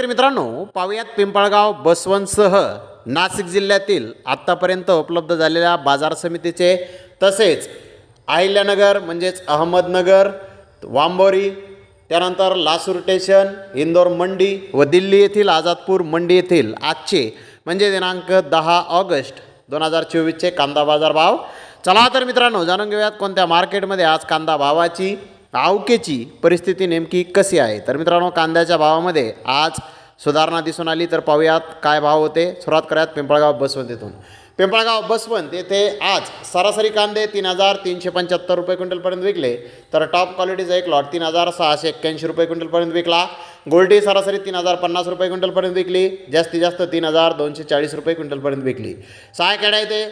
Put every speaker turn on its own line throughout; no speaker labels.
शेतकरी मित्रांनो पाहुयात पिंपळगाव बसवंतसह नाशिक जिल्ह्यातील आत्तापर्यंत उपलब्ध झालेल्या बाजार समितीचे तसेच अहिल्यानगर म्हणजेच अहमदनगर वांबोरी त्यानंतर लासूर स्टेशन इंदोर मंडी व दिल्ली येथील आझादपूर मंडी येथील आजचे म्हणजे दिनांक दहा ऑगस्ट दोन हजार चोवीसचे कांदा बाजार भाव. चला तर मित्रांनो जाणून घेऊयात कोणत्या मार्केटमध्ये आज कांदा भावाची आवकेची परिस्थिती नेमकी कशी आहे? तर मित्रांनो कांद्याच्या भावामध्ये आज सुधारणा दिसून आली. तर पाहूयात काय भाव होते. सुरुवात करूयात पिंपळगाव बसवंत येथून पिंपळगाव बसवंत येथे आज सरासरी कांदे तीन हजार तीनशे पंच्याहत्तर रुपये क्विंटलपर्यंत विकले. तर टॉप क्वालिटीचा एक लॉट तीन हजार सहाशे एक्क्याऐंशी रुपये क्विंटलपर्यंत विकला. गोल्डी सरासरी तीन हजार पन्नास रुपये क्विंटलपर्यंत विकली. जास्तीत जास्त तीन हजार दोनशे चाळीस रुपये क्विंटलपर्यंत विकली. सहा खेड्या येते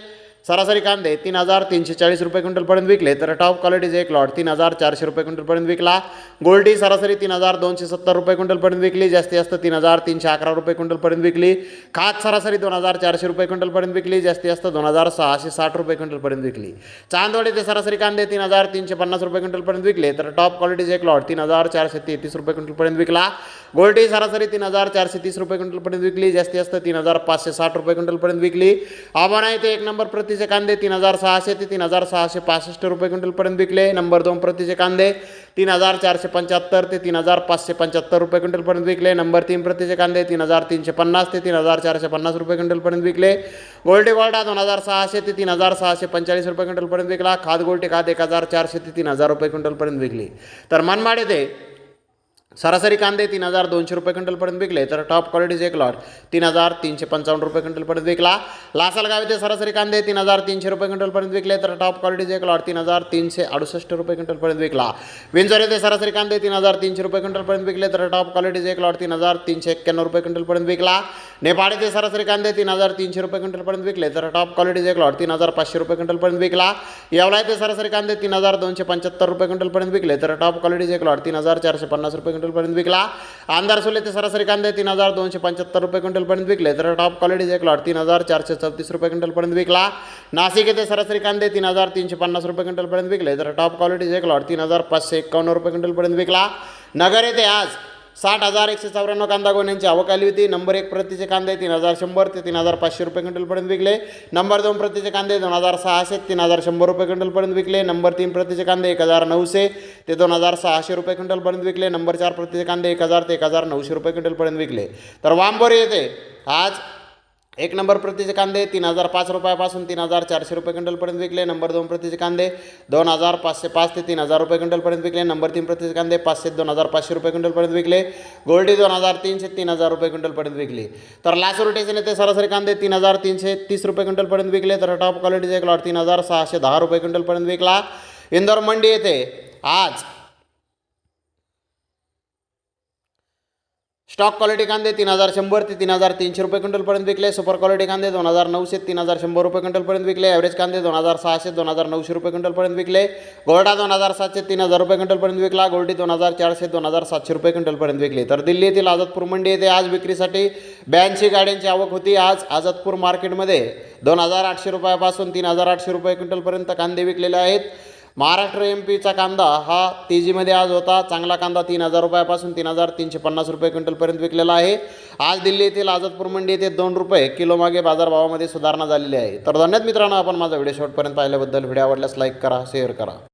सरासरी कांदे तीन हजार तीनशे चाळीस रुपये क्विंटलपर्यंत विकले तर टॉप क्वालिटीचे एक लॉट तीन हजार चारशे रुपये क्विंटलपर्यंत विकला गोल्डी सरासरी तीन हजार दोनशे सत्तर रुपये क्विंटलपर्यंत विकली जास्तीत जास्त तीन हजार तीनशे अकरा रुपये क्विंटलपर्यंत विकली खात सरासरी दोन हजार चारशे रुपये क्विंटलपर्यंत विकली जास्तीत जास्त दोन हजार सहाशे साठ रुपये क्विंटलपर्यंत विकली चांदवडे ते सरासरी कांदे तीन हजार तीनशे पन्नास रुपये क्विंटलपर्यंत विकले तर टॉप क्वालिटीचे एक लॉट तीन हजार चारशे तेहतीस रुपये क्विंटलपर्यंत विकला गोल्डी सरासरी तीन हजार चारशे तीस रुपये क्विंटलपर्यंत विकली जास्तीत जास्त तीन हजार पाचशे साठ रुपये क्विंटलपर्यंत विकली आव्हान आहे ते एक नंबर प्रति प्रतीचे कांदे तीन हजार सहाशे ते तीन हजार सहाशे पासष्ट रुपये क्विंटलपर्यंत विकले. नंबर दोन प्रतीचे कांदे तीन हजार चारशे पंच्याहत्तर ते तीन हजार पाचशे पंच्याहत्तर रुपये क्विंटलपर्यंत विकले. नंबर तीन प्रतीचे कांदे तीन हजार तीनशे पन्नास ते तीन हजार चारशे पन्नास रुपये क्विंटलपर्यंत विकले. गोल्डे गोल्डा दोन हजार सहाशे ते तीन हजार सहाशे पंचेचाळीस रुपये क्विंटलपर्यंत विकला. खाद गोल्टे खाद एक हजार चारशे ते तीन हजार रुपये क्विंटलपर्यंत विकली. तर मनमाड येथे सरासरी कांदे तीन हजार दोनशे रुपये क्विंटलपर्यंत विकले तर टॉप क्वालिटीचे एक लॉट तीन हजार तीनशे पंचावन्न रुपये क्विंटलपर्यंत विकला लासलगाव येथे सरासरी कांदे तीन हजार तीनशे रुपये क्विंटलपर्यंत विकले तर टॉप क्वालिटीचे एक लॉट तीन हजार तीनशे अडुसष्ट रुपये क्विंटलपर्यंत विकला विंचर येथे सरासरी कांदे तीन हजार तीनशे रुपये क्विंटलपर्यंत विकले तर टॉप क्वालिटीचे एक लॉट तीन हजार तीनशे एक्क्याण्णव रुपये क्विंटलपर्यंत विकला नेपाळ येथे सरासरी कांदे तीन हजार तीनशे रुपये क्विंटलपर्यंत विकले तर टॉप क्वालिटीचे एक लॉट तीन हजार पाचशे रुपये क्विंटलपर्यंत विकला येवला येथे सरासरी कांदे तीन हजार दोनशे पंच्याहत्तर रुपये क्विंटलपर्यंत विकले तर टॉप क्वालिटीचे एक लॉट तीन हजार चारशे पन्नास रुपये क्विंटल क्विंटलपर्यंत विकला. आमदार सोले ते सरासरी कांदे तीन हजार दोनशे पंच्याहत्तर रुपये क्विंटलपर्यंत विकले. तर टॉप क्वालिटीचे एक लॉट तीन हजार चारशे चौतीस रुपये क्विंटलपर्यंत विकला. नाशिक येथे सरासरी कांदे तीन हजार तीनशे पन्नास रुपये क्विंटलपर्यंत विकले. तर टॉप क्वालिटीचे एक लॉट तीन हजार पाचशे एकावन्न रुपये क्विंटलपर्यंत विकला. नगर येथे आज साठ हजार एकशे चौऱ्याण्णव कांदा गोण्यांची आवक आली होती. नंबर एक प्रतीचे कांदे तीन हजार शंभर ते तीन हजार पाचशे रुपये क्विंटलपर्यंत विकले. नंबर दोन प्रतीचे कांदे दोन हजार सहाशे तीन हजार शंभर रुपये क्विंटलपर्यंत विकले. नंबर तीन प्रतीचे कांदे एक हजार नऊशे ते दोन हजार सहाशे रुपये क्विंटलपर्यंत विकले. नंबर चार प्रतीचे कांदे एक हजार ते एक हजार नऊशे रुपये क्विंटलपर्यंत विकले. तर वांबोरी येथे आज एक नंबर प्रतीचे कांदे तीन हजार पाच रुपयापासून तीन हजार चारशे रुपये क्विंटलपर्यंत विकले. नंबर दोन प्रतीचे कांदे दोन हजार पाचशे पाच ते तीन हजार रुपये क्विंटलपर्यंत विकले. नंबर तीन प्रतीचे कांदे पाचशे दोन हजार पाचशे रुपये क्विंटलपर्यंत विकले. गोल्डी दोन हजार तीनशे तीन हजार रुपये क्विंटलपर्यंत विकली. तर लास्ट रोटेचे नेते सरासरी कांदे तीन हजार तीनशे तीस रुपये क्विंटलपर्यंत विकले. तर टॉप क्वालिटीचे एक लॉट तीन हजार सहाशे दहा रुपये क्विंटलपर्यंत विकला. इंदोर मंडी येथे आज स्टॉक क्वालिटी कांदे तीन हजार शंभर ते तीन हजार तीनशे रुपये क्विंटलपर्यंत विकले. सुपर क्वालिटी कांदे दोन हजार नऊशे तीन हजार शंभर रुपये क्विंटलपर्यंत विकले. ॲव्हरेज कांदे दोन हजार सहाशे दोन हजार नऊशे रुपये क्विंटलपर्यंत विकले. गोल्डा दोन हजार सातशे तीन हजार रुपये क्विंटलपर्यंत विकला. गोल्डी दोन हजार चारशे दोन हजार सातशे रुपये क्विंटलपर्यंत विकली. तर दिल्ली येथील आझादपूर मंडी येथे आज विक्रीसाठी ब्याऐंशी गाड्यांची आवक होती. आज आझादपूर मार्केटमध्ये दोन हजार आठशे रुपयापासून तीन हजार आठशे रुपये क्विंटलपर्यंत कांदे विकलेले आहेत. महाराष्ट्र एम पीचा कांदा हा तेजीमध्ये आज होता. चांगला कांदा तीन हजार रुपयापासून तीन हजार तीनशे पन्नास रुपये क्विंटलपर्यंत विकलेला आहे. आज दिल्ली येथील आझादपूर मंडी येथे दोन रुपये किलोमागे बाजारभावामध्ये सुधारणा झालेली आहे. तर धन्यवाद मित्रांनो आपण माझा व्हिडिओ शेवटपर्यंत पाहिल्याबद्दल. व्हिडिओ आवडल्यास लाईक करा शेअर करा.